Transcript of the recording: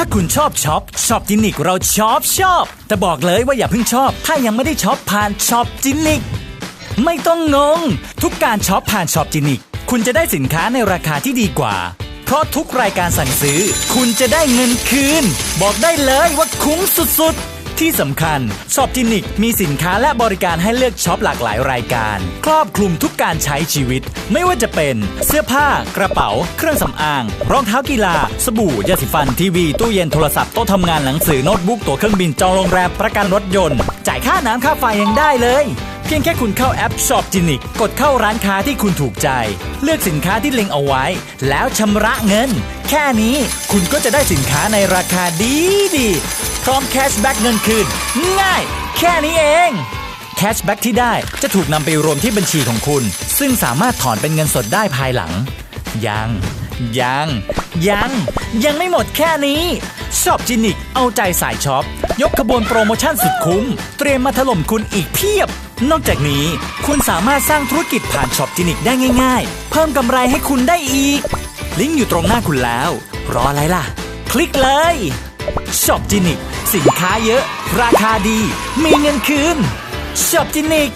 ถ้าคุณชอบช็อปช็อปจินิกเราชอบชอบแต่บอกเลยว่าอย่าเพิ่งชอบ ถ้ายังไม่ได้ช็อปผ่านช็อปจินิกไม่ต้องงง ทุกการช็อปผ่านช็อปจินิกคุณจะได้สินค้าในราคาที่ดีกว่า เพราะทุกรายการสั่งซื้อ คุณจะได้เงินคืน บอกได้เลยว่าคุ้มสุดๆ ที่สำคัญช็อปจินิกมีสินค้าและบริการให้เลือกช็อปหลากหลายรายการ ครอบคลุมทุกการใช้ชีวิต ไม่ว่าจะเป็นเสื้อผ้ากระเป๋า เครื่องสำอาง รองเท้ากีฬา สบู่ยาสีฟันทีวี ตู้เย็นโทรศัพท์โต๊ะทำงานหนังสือโน้ตบุ๊กตั๋วเครื่องบินจองโรงแรมประกันรถยนต์ จ่ายค่าน้ำค่าไฟยังได้เลยเพียงแค่คุณเข้าแอป Shop g e n i c กดเข้าร้านค้าที่คุณถูกใจ เลือกสินค้าที่เล็งเอาไว้ แล้วชำระเงิน แค่นี้คุณก็จะได้สินค้าในราคาดีดี ร้อมแคชแบ็กเงินคืน ง่าย แค่นี้เองแคชแบ็กที่ได้จะถูกนำไปรวมที่บัญชีของคุณ ซึ่งสามารถถอนเป็นเงินสดได้ภายหลัง ยัง ยัง ยัง ยังไม่หมดแค่นี้ช็อปจินิก เอาใจสายช็อป ยกขบวนโปรโมชั่นสุดคุ้ม เตรียมมาถล่มคุณอีกเพียบ นอกจากนี้คุณสามารถสร้างธุรกิจผ่านช็อปจินิกได้ง่ายๆ เพิ่มกำไรให้คุณได้อีก ลิงก์อยู่ตรงหน้าคุณแล้ว รออะไรล่ะ คลิกเลย ช็อปจินิก สินค้าเยอะ ราคาดี มีเงินคืนช็อปจินิก